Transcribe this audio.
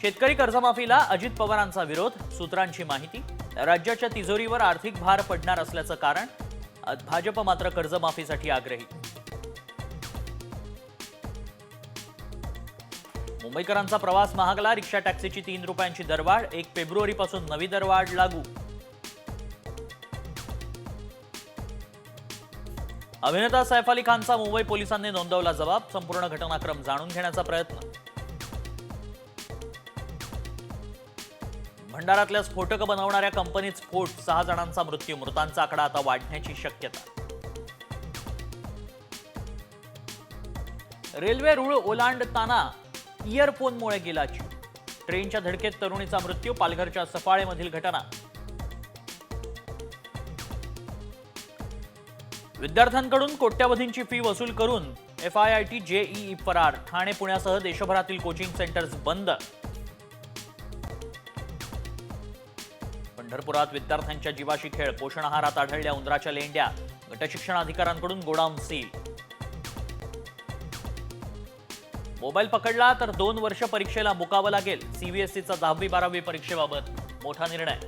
शेतकरी कर्जमाफीला अजित पवारांचा विरोध सूत्रांची माहिती. राज्याच्या तिजोरीवर आर्थिक भार पडणार असल्याचं कारण भाजप मात्र कर्जमाफीसाठी आग्रही. मुंबईकरांचा प्रवास महागला रिक्षा टॅक्सीची तीन रुपयांची दरवाढ एक फेब्रुवारीपासून नवी दरवाढ लागू. अभिनेता सैफ अली खानचा मुंबई पोलिसांनी नोंदवला जबाब संपूर्ण घटनाक्रम जाणून घेण्याचा प्रयत्न. भंडारातल्या स्फोटकं बनवणाऱ्या कंपनीत स्फोट सहा जणांचा मृत्यू मृतांचा आकडा आता वाढण्याची शक्यता. रेल्वे रुळ ओलांडताना इयरफोनमुळे गेला जीव ट्रेनच्या धडकेत तरुणीचा मृत्यू पालघरच्या सफाळेमधील घटना. विद्यार्थ्यांकडून कोट्यावधींची फी वसूल करून F I I T JEE फरार ठाणे पुण्यासह देशभरातील कोचिंग सेंटर्स बंद पंढरपुरात विद्यार्थ्यांच्या जीवाशी खेळ पोषण आहारात आढळल्या उंदराच्या लेंड्या गटशिक्षण अधिकाऱ्यांकडून गोडाऊन सील. मोबाईल पकडला तर दोन वर्ष परीक्षेला मुकावं लागेल सीबीएसईचा दहावी बारावी परीक्षेबाबत मोठा निर्णय.